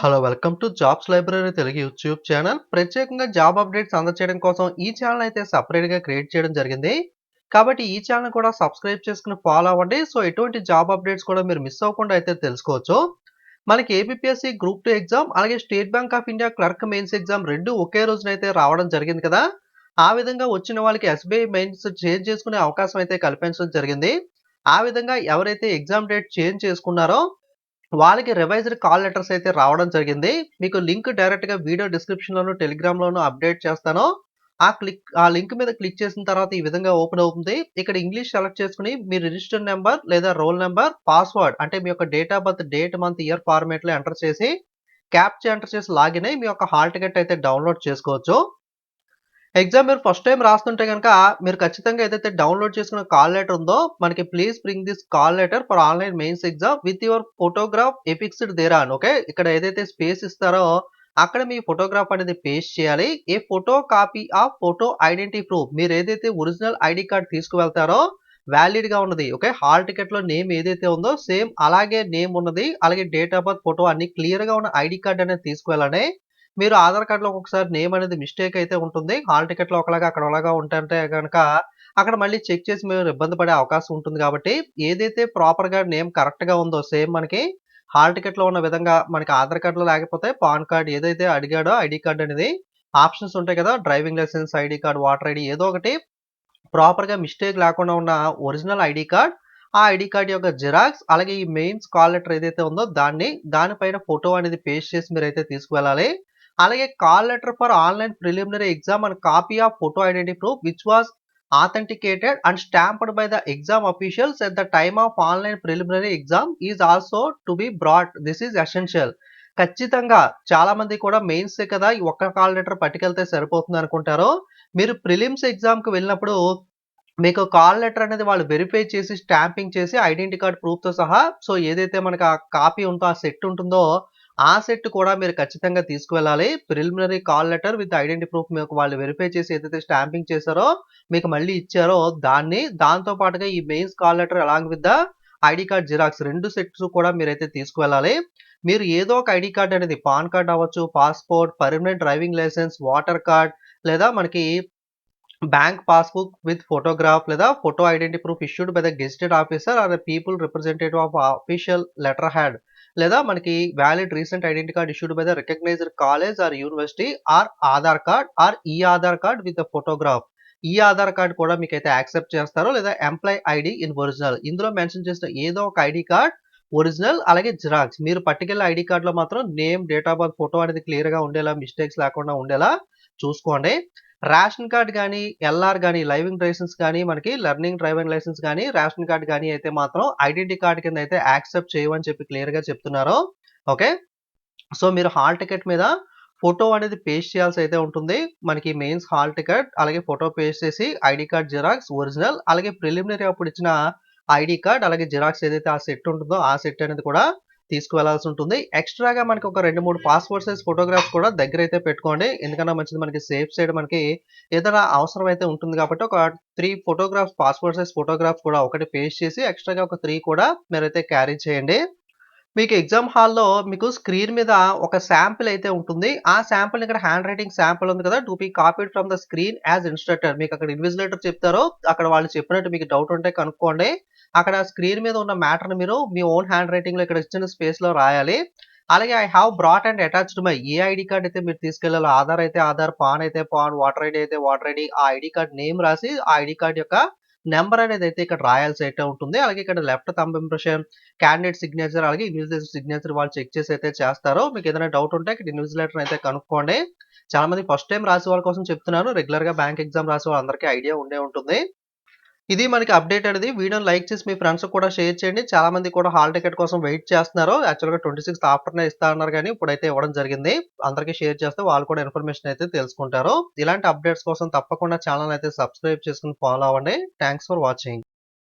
Hello welcome to jobs library Telugu YouTube channel ప్రత్యేకంగా job updates అందచేయడం కోసం ఈ ఛానల్ అయితే సపరేట్గా క్రియేట్ చేయడం జరిగింది. కాబట్టి ఈ ఛానల్ కూడా సబ్స్క్రైబ్ చేసుకుని ఫాలో అవ్వండి. సో ఎటువంటి జాబ్ అప్డేట్స్ కూడా మీరు మిస్ అవ్వకుండా అయితే తెలుసుకోవచ్చు. మనకి ఏబిపిఎస్సి గ్రూప్ టూ ఎగ్జామ్ అలాగే State Bank of India clerk mains exam రెండు ఒకే రోజున అయితే రావడం జరిగింది కదా. ఆ విధంగా వచ్చిన వాళ్ళకి ఎస్బీఐ మెయిన్స్ చేంజ్ చేసుకునే అవకాశం అయితే కల్పించడం జరిగింది. ఆ విధంగా ఎవరైతే ఎగ్జామ్ డేట్ చేంజ్ చేసుకున్నారో వాళ్ళకి రివైజ్డ్ కాల్ లెటర్స్ అయితే రావడం జరిగింది. మీకు లింక్ డైరెక్ట్గా వీడియో డిస్క్రిప్షన్ లోను టెలిగ్రామ్ లోను అప్డేట్ చేస్తాను. ఆ క్లిక్ ఆ లింక్ మీద క్లిక్ చేసిన తర్వాత ఈ విధంగా ఓపెన్ అవుతుంది. ఇక్కడ ఇంగ్లీష్ సెలెక్ట్ చేసుకుని మీ రిజిస్టర్ నెంబర్ లేదా రోల్ నెంబర్ పాస్వర్డ్ అంటే మీ యొక్క date of birth date month year ఫార్మేట్లో enter చేసి క్యాప్చర్ ఎంటర్ చేసి లాగిన్ అయ్యి మీ యొక్క హాల్ టికెట్ అయితే డౌన్లోడ్ చేసుకోవచ్చు. ఎగ్జామ్ మీరు ఫస్ట్ టైం రాస్తుంటే కనుక మీరు ఖచ్చితంగా ఏదైతే డౌన్లోడ్ చేసుకున్న కాల్ లెటర్ ఉందో మనకి please bring this call letter for online mains exam with your photograph affixed thereon అని ఓకే ఇక్కడ ఏదైతే స్పేస్ ఇస్తారో అక్కడ మీ ఫోటోగ్రాఫ్ అనేది పేస్ట్ చేయాలి. A photo copy of photo identity proof మీరు ఏదైతే ఒరిజినల్ ఐడి కార్డ్ తీసుకువెళ్తారో వ్యాలిడ్గా ఉన్నది ఓకే హాల్ టికెట్లో నేమ్ ఏదైతే ఉందో సేమ్ అలాగే నేమ్ ఉన్నది అలాగే డేట్ ఆఫ్ బర్త్ ఫోటో అన్ని క్లియర్గా ఉన్న ఐడి కార్డ్ అనేది తీసుకువెళ్ళాలి. మీరు ఆధార్ కార్డులో ఒక్కొక్కసారి నేమ్ అనేది మిస్టేక్ అయితే ఉంటుంది. హాల్ టికెట్లో ఒకలాగా అక్కడ ఒకలాగా ఉంటుంటే కనుక అక్కడ మళ్ళీ చెక్ చేసి మీరు ఇబ్బంది పడే అవకాశం ఉంటుంది కాబట్టి ఏదైతే ప్రాపర్గా నేమ్ కరెక్ట్గా ఉందో సేమ్ మనకి హాల్ టికెట్లో ఉన్న విధంగా మనకి ఆధార్ కార్డులో లేకపోతే పాన్ కార్డ్ ఏదైతే అడిగాడో ఐడి కార్డ్ అనేది ఆప్షన్స్ ఉంటాయి కదా driving licence ID card voter ID ఏదో ఒకటి ప్రాపర్గా మిస్టేక్ లేకుండా ఉన్న ఒరిజినల్ ఐడి కార్డ్ ఆ ఐడి కార్డ్ యొక్క జిరాక్స్ అలాగే ఈ మెయిన్ కాల్ లెటర్ ఏదైతే ఉందో దాన్ని దానిపైన ఫోటో అనేది పేస్ట్ చేసి మీరు అయితే తీసుకువెళ్ళాలి. అలాగే call letter for online preliminary exam and copy of photo identity proof which was authenticated and stamped by the exam officials at the time of online preliminary exam is also to be brought this is essential ఖచ్చితంగా చాలా మంది కూడా mains కదా ఈ ఒక్క call letter పట్టుకెళ్తే సరిపోతుంది అనుకుంటారు? మీరు ప్రిలిమ్స్ ఎగ్జామ్కి వెళ్ళినప్పుడు మీకు కాల్ లెటర్ అనేది వాళ్ళు వెరిఫై చేసి స్టాంపింగ్ చేసి ఐడెంటిటీ కార్డ్ ప్రూఫ్తో సహా సో ఏదైతే మనకు ఆ కాపీ ఉందో ఆ సెట్ ఉంటుందో ఆ సెట్ కూడా మీరు ఖచ్చితంగా తీసుకువెళ్ళాలి. Preliminary call letter with identity proof మీకు వాళ్ళు వెరిఫై చేసి ఏదైతే స్టాంపింగ్ చేశారో మీకు మళ్ళీ ఇచ్చారో దాన్ని దాంతో పాటుగా ఈ mains call letter along with the ID card xerox రెండు సెట్స్ కూడా మీరైతే తీసుకువెళ్ళాలి. మీరు ఏదో ఒక ఐడి కార్డ్ అనేది పాన్ కార్డ్ అవ్వచ్చు passport permanent driving licence voter card లేదా మనకి బ్యాంక్ పాస్బుక్ విత్ ఫోటోగ్రాఫ్ లేదా photo identity proof issued by the gazetted officer or people representative of official letter head. లేదా మనకి valid recent identity card issued by the recognised college or university or Aadhaar card or e Aadhaar card with photograph ఈ Aadhaar card కూడా మీకు అయితే accept చేస్తారో లేదా employee ID in original ఇందులో mention చేసిన ఏదో ఒక ఐడి కార్డ్ ఒరిజినల్ అలాగే జిరాక్స్ మీరు పట్టుకెళ్ళే ఐడి కార్డ్లో మాత్రం name date of birth photo అనేది క్లియర్గా ఉండేలా మిస్టేక్స్ లేకుండా ఉండేలా చూసుకోండి. రేషన్ కార్డ్ కానీ ఎల్ఆర్ కానీ లైవింగ్ లైసెన్స్ కానీ మనకి లెర్నింగ్ డ్రైవింగ్ లైసెన్స్ కానీ రేషన్ కార్డ్ కానీ అయితే మాత్రం ఐడెంటిటీ కార్డ్ కింద అయితే యాక్సెప్ట్ చేయమని చెప్పి క్లియర్గా చెప్తున్నారు. ఓకే? సో మీరు హాల్ టికెట్ మీద ఫోటో అనేది పేస్ట్ చేయాల్సి అయితే ఉంటుంది. మనకి మెయిన్స్ హాల్ టికెట్ అలాగే ఫోటో పేస్ట్ చేసి ఐడి కార్డ్ జిరాక్స్ ఒరిజినల్ అలాగే ప్రిలిమినరీ అప్పుడు ఇచ్చిన ఐడి కార్డ్ అలాగే జిరాక్స్ ఏదైతే ఆ సెట్ ఉంటుందో ఆ సెట్ అనేది కూడా తీసుకువెళ్ళాల్సి ఉంటుంది ఎక్స్ట్రాగా మనకి ఒక రెండు మూడు పాస్పోర్ట్ సైజ్ ఫోటోగ్రాఫ్స్ కూడా దగ్గర అయితే పెట్టుకోండి. ఎందుకన్నా మంచిది మనకి సేఫ్ సైడ్ మనకి ఏదైనా అవసరం అయితే ఉంటుంది కాబట్టి ఒక three photographs passport size photographs కూడా ఒకటి పేస్ట్ చేసి ఎక్స్ట్రాగా ఒక త్రీ కూడా మీరైతే క్యారీ చేయండి. మీకు ఎగ్జామ్ హాల్లో మీకు స్క్రీన్ మీద ఒక శాంపిల్ అయితే ఉంటుంది. ఆ శాంపిల్ ఇక్కడ హ్యాండ్ రైటింగ్ శాంపిల్ ఉంది కదా. To be copied from the screen as instructor మీకు అక్కడ ఇన్విజిలేటర్ చెప్తారో. అక్కడ వాళ్ళు చెప్పినట్టు మీకు డౌట్ ఉంటే కనుక్కోండి. అక్కడ స్క్రీన్ మీద ఉన్న మ్యాటర్ని మీరు మీ ఓన్ హ్యాండ్ రైటింగ్లో ఇక్కడ ఇచ్చిన స్పేస్లో రాయాలి. అలాగే I have brought and attached my A ID card అయితే మీరు తీసుకెళ్ళాలో ఆధార్ అయితే ఆధార్ పాన్ అయితే పాన్ వాటర్ ఐడి అయితే వాటర్ ఐడి ఆ ఐడి కార్డ్ నేమ్ రాసి ఆ ఐడి కార్డ్ యొక్క నెంబర్ అనేది అయితే ఇక్కడ రాయాల్సి అయితే ఉంటుంది. అలాగే ఇక్కడ left thumb impression candidate signature అలాగే ఇన్విజిలేటర్ సిగ్నేచర్ వాళ్ళు చెక్ చేసి అయితే చేస్తారు మీకు ఏదైనా డౌట్ ఉంటే ఇక్కడ ఇన్విజిలేటర్ అయితే కనుక్కోండి. చాలా మంది ఫస్ట్ టైం రాసే వాళ్ళ కోసం చెప్తున్నాను. రెగ్యులర్గా బ్యాంక్ ఎగ్జామ్ రాసే వాళ్ళందరికీ ఐడియా ఉండే ఉంటుంది. ఇది మనకి అప్డేట్ అనేది వీడియోని లైక్ చేసి మీ ఫ్రెండ్స్ కూడా షేర్ చేయండి. చాలా మంది కూడా హాల్ టికెట్ కోసం వెయిట్ చేస్తున్నారు. యాక్చువల్గా ట్వంటీ సిక్స్త్ ఆఫ్టర్నే ఇస్తా అన్నారు కానీ ఇప్పుడైతే ఇవ్వడం జరిగింది. అందరికీ షేర్ చేస్తే వాళ్ళు కూడా ఇన్ఫర్మేషన్ అయితే తెలుసుకుంటారు. ఇలాంటి అప్డేట్స్ కోసం తప్పకుండా ఛానల్ అయితే సబ్స్క్రైబ్ చేసుకుని ఫాలో అవ్వండి. Thanks for watching